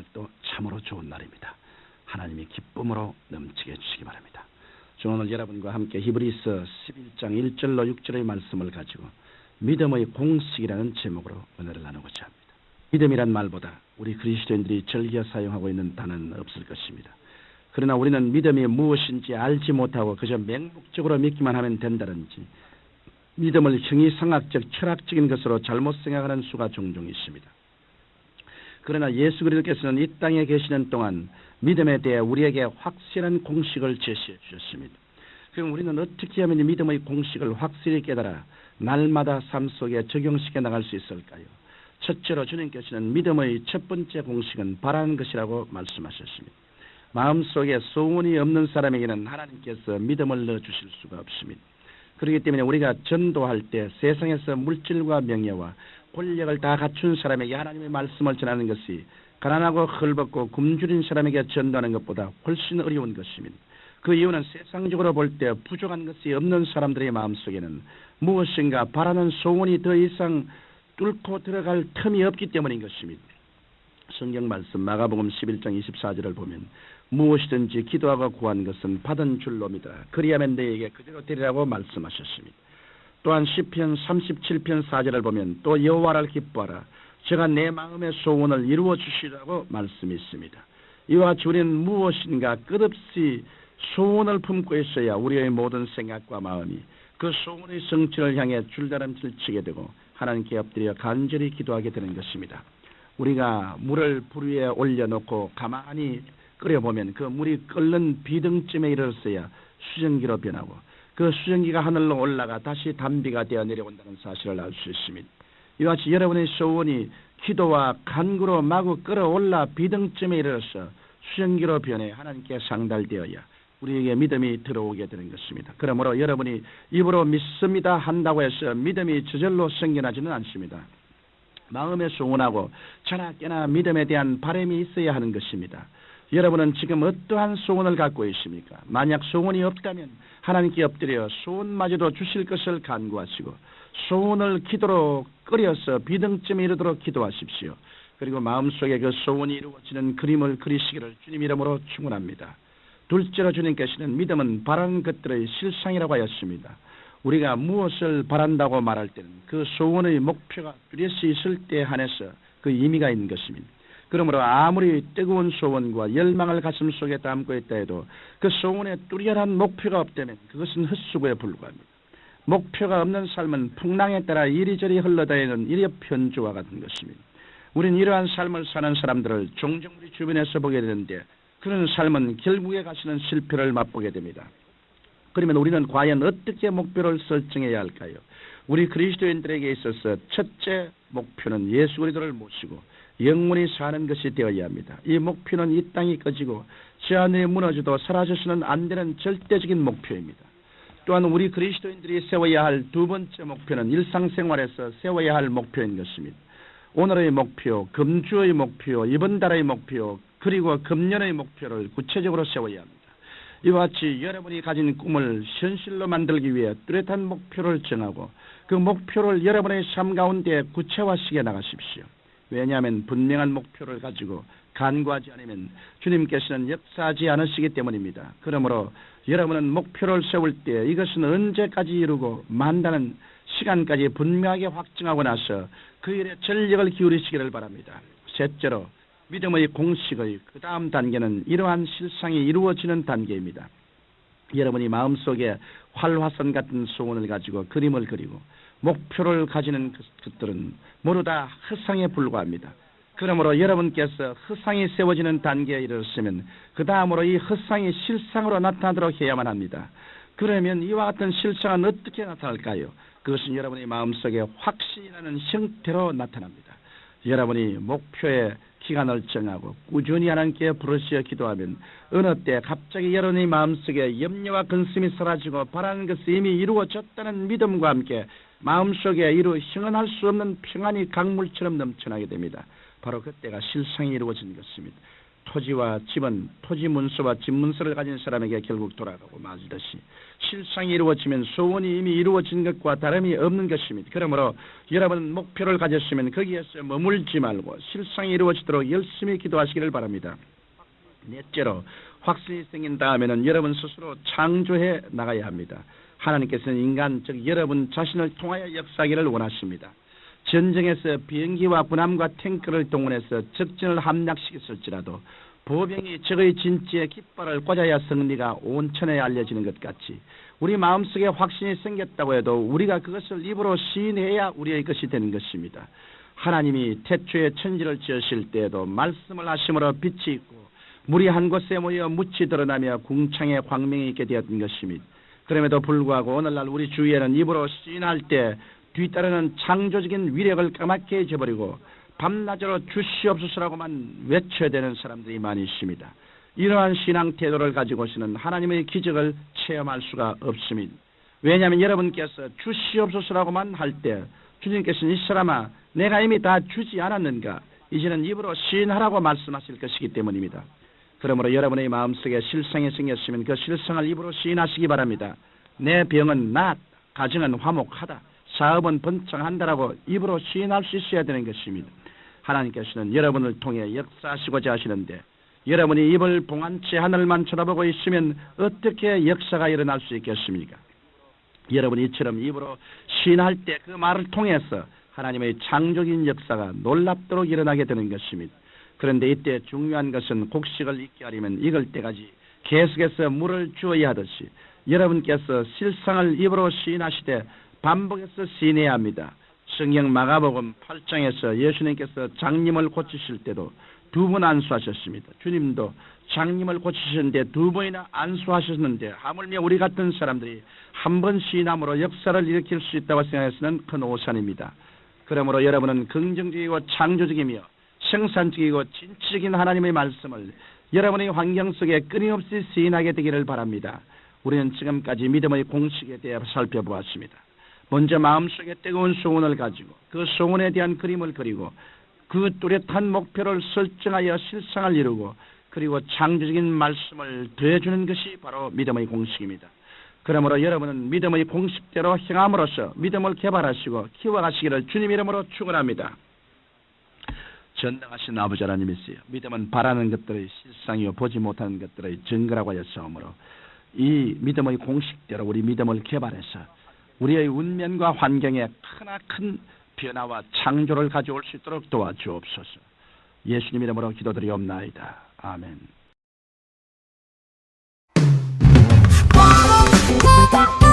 오늘도 참으로 좋은 날입니다. 하나님이 기쁨으로 넘치게 해주시기 바랍니다. 저 오늘 여러분과 함께 히브리서 11장 1절로 6절의 말씀을 가지고 믿음의 공식이라는 제목으로 은혜를 나누고자 합니다. 믿음이란 말보다 우리 그리스도인들이 즐겨 사용하고 있는 단어는 없을 것입니다. 그러나 우리는 믿음이 무엇인지 알지 못하고 그저 맹목적으로 믿기만 하면 된다든지 믿음을 형이상학적 철학적인 것으로 잘못 생각하는 수가 종종 있습니다. 그러나 예수 그리스도께서는 이 땅에 계시는 동안 믿음에 대해 우리에게 확실한 공식을 제시해 주셨습니다. 그럼 우리는 어떻게 하면 이 믿음의 공식을 확실히 깨달아 날마다 삶 속에 적용시켜 나갈 수 있을까요? 첫째로 주님께서는 믿음의 첫 번째 공식은 바라는 것이라고 말씀하셨습니다. 마음속에 소원이 없는 사람에게는 하나님께서 믿음을 넣어 주실 수가 없습니다. 그렇기 때문에 우리가 전도할 때 세상에서 물질과 명예와 권력을 다 갖춘 사람에게 하나님의 말씀을 전하는 것이 가난하고 헐벗고 굶주린 사람에게 전도하는 것보다 훨씬 어려운 것입니다. 그 이유는 세상적으로 볼 때 부족한 것이 없는 사람들의 마음속에는 무엇인가 바라는 소원이 더 이상 뚫고 들어갈 틈이 없기 때문인 것입니다. 성경 말씀 마가복음 11장 24절을 보면 무엇이든지 기도하고 구한 것은 받은 줄로 믿어 그리하면 너에게 그대로 되리라고 말씀하셨습니다. 또한 시편 37편 4절을 보면 또 여호와를 기뻐하라 제가 내 마음의 소원을 이루어 주시라고 말씀이 있습니다. 이와 같이 우리는 무엇인가 끝없이 소원을 품고 있어야 우리의 모든 생각과 마음이 그 소원의 성취를 향해 줄다름질 치게 되고 하나님께 엎드려 간절히 기도하게 되는 것입니다. 우리가 물을 불 위에 올려놓고 가만히 끓여보면 그 물이 끓는 비등쯤에 이르렀어야 수증기로 변하고 그 수증기가 하늘로 올라가 다시 단비가 되어 내려온다는 사실을 알 수 있습니다. 이와 같이 여러분의 소원이 기도와 간구로 마구 끌어올라 비등쯤에 이르러서 수증기로 변해 하나님께 상달되어야 우리에게 믿음이 들어오게 되는 것입니다. 그러므로 여러분이 입으로 믿습니다 한다고 해서 믿음이 저절로 생겨나지는 않습니다. 마음에 소원하고 자나깨나 믿음에 대한 바람이 있어야 하는 것입니다. 여러분은 지금 어떠한 소원을 갖고 있습니까? 만약 소원이 없다면 하나님께 엎드려 소원마저도 주실 것을 간구하시고 소원을 기도로 끓여서 비등쯤에 이르도록 기도하십시오. 그리고 마음속에 그 소원이 이루어지는 그림을 그리시기를 주님 이름으로 축원합니다. 둘째로 주님께서는 믿음은 바라는 것들의 실상이라고 하였습니다. 우리가 무엇을 바란다고 말할 때는 그 소원의 목표가 뚜렷이 있을 때 한해서 그 의미가 있는 것입니다. 그러므로 아무리 뜨거운 소원과 열망을 가슴 속에 담고 있다 해도 그 소원에 뚜렷한 목표가 없다면 그것은 헛수고에 불과합니다. 목표가 없는 삶은 풍랑에 따라 이리저리 흘러다니는 일엽편주와 같은 것입니다. 우리는 이러한 삶을 사는 사람들을 종종 우리 주변에서 보게 되는데 그런 삶은 결국에 가시는 실패를 맛보게 됩니다. 그러면 우리는 과연 어떻게 목표를 설정해야 할까요? 우리 그리스도인들에게 있어서 첫째 목표는 예수 그리스도를 모시고 영원히 사는 것이 되어야 합니다. 이 목표는 이 땅이 꺼지고 저 안에 무너져도 사라져서는 안 되는 절대적인 목표입니다. 또한 우리 그리스도인들이 세워야 할 두 번째 목표는 일상생활에서 세워야 할 목표인 것입니다. 오늘의 목표, 금주의 목표, 이번 달의 목표, 그리고 금년의 목표를 구체적으로 세워야 합니다. 이와 같이 여러분이 가진 꿈을 현실로 만들기 위해 뚜렷한 목표를 정하고 그 목표를 여러분의 삶 가운데 구체화시켜 나가십시오. 왜냐하면 분명한 목표를 가지고 간구하지 않으면 주님께서는 역사하지 않으시기 때문입니다. 그러므로 여러분은 목표를 세울 때 이것은 언제까지 이루고 만다는 시간까지 분명하게 확정하고 나서 그 일에 전력을 기울이시기를 바랍니다. 셋째로 믿음의 공식의 그 다음 단계는 이러한 실상이 이루어지는 단계입니다. 여러분이 마음속에 활화선 같은 소원을 가지고 그림을 그리고 목표를 가지는 것들은 모두 다 허상에 불과합니다. 그러므로 여러분께서 허상이 세워지는 단계에 이르렀으면 그 다음으로 이 허상이 실상으로 나타나도록 해야만 합니다. 그러면 이와 같은 실상은 어떻게 나타날까요? 그것은 여러분의 마음속에 확신이라는 형태로 나타납니다. 여러분이 목표에 기간을 정하고 꾸준히 하나님께 부르시어 기도하면 어느 때 갑자기 여러분의 마음속에 염려와 근심이 사라지고 바라는 것이 이미 이루어졌다는 믿음과 함께 마음속에 이루 형언할 수 없는 평안이 강물처럼 넘쳐나게 됩니다. 바로 그때가 실상이 이루어진 것입니다. 토지와 집은 토지 문서와 집 문서를 가진 사람에게 결국 돌아가고 말듯이 실상이 이루어지면 소원이 이미 이루어진 것과 다름이 없는 것입니다. 그러므로 여러분 목표를 가졌으면 거기에서 머물지 말고 실상이 이루어지도록 열심히 기도하시기를 바랍니다. 넷째로 확신이 생긴 다음에는 여러분 스스로 창조해 나가야 합니다. 하나님께서는 인간 즉 여러분 자신을 통하여 역사하기를 원하십니다. 전쟁에서 비행기와 군함과 탱크를 동원해서 적진을 함락시켰을지라도 보병이 적의 진지에 깃발을 꽂아야 승리가 온천에 알려지는 것 같이 우리 마음속에 확신이 생겼다고 해도 우리가 그것을 입으로 시인해야 우리의 것이 되는 것입니다. 하나님이 태초에 천지를 지으실 때에도 말씀을 하심으로 빛이 있고 물이 한 곳에 모여 묻히 드러나며 궁창에 광명이 있게 되었던 것입니다. 그럼에도 불구하고 오늘날 우리 주위에는 입으로 시인할 때 뒤따르는 창조적인 위력을 까맣게 잊어버리고 밤낮으로 주시옵소서라고만 외쳐야 되는 사람들이 많이 있습니다. 이러한 신앙 태도를 가지고서는 하나님의 기적을 체험할 수가 없습니다. 왜냐하면 여러분께서 주시옵소서라고만 할 때 주님께서는 이 사람아 내가 이미 다 주지 않았는가 이제는 입으로 시인하라고 말씀하실 것이기 때문입니다. 그러므로 여러분의 마음속에 실상이 생겼으면 그 실상을 입으로 시인하시기 바랍니다. 내 병은 낫, 가정은 화목하다. 사업은 번창한다라고 입으로 시인할 수 있어야 되는 것입니다. 하나님께서는 여러분을 통해 역사하시고자 하시는데 여러분이 입을 봉한 채 하늘만 쳐다보고 있으면 어떻게 역사가 일어날 수 있겠습니까? 여러분이 이처럼 입으로 시인할 때 그 말을 통해서 하나님의 창조적인 역사가 놀랍도록 일어나게 되는 것입니다. 그런데 이때 중요한 것은 곡식을 익게 하려면 익을 때까지 계속해서 물을 주어야 하듯이 여러분께서 실상을 입으로 시인하시되 반복해서 시인해야 합니다. 성경 마가복음 8장에서 예수님께서 장님을 고치실 때도 두 번 안수하셨습니다. 주님도 장님을 고치셨는데 두 번이나 안수하셨는데 하물며 우리 같은 사람들이 한 번 시인함으로 역사를 일으킬 수 있다고 생각해서는 큰 오산입니다. 그러므로 여러분은 긍정적이고 창조적이며 생산적이고 진취적인 하나님의 말씀을 여러분의 환경 속에 끊임없이 시인하게 되기를 바랍니다. 우리는 지금까지 믿음의 공식에 대해 살펴보았습니다. 먼저 마음속에 뜨거운 소원을 가지고 그 소원에 대한 그림을 그리고 그 뚜렷한 목표를 설정하여 실상을 이루고 그리고 창조적인 말씀을 더해주는 것이 바로 믿음의 공식입니다. 그러므로 여러분은 믿음의 공식대로 행함으로써 믿음을 개발하시고 키워가시기를 주님 이름으로 축원합니다. 전능하신 아버지 하나님이시여 믿음은 바라는 것들의 실상이요 보지 못하는 것들의 증거라고 하였사오므로 이 믿음의 공식대로 우리 믿음을 개발해서 우리의 운명과 환경에 크나큰 변화와 창조를 가져올 수 있도록 도와주옵소서. 예수님 이름으로 기도드리옵나이다. 아멘.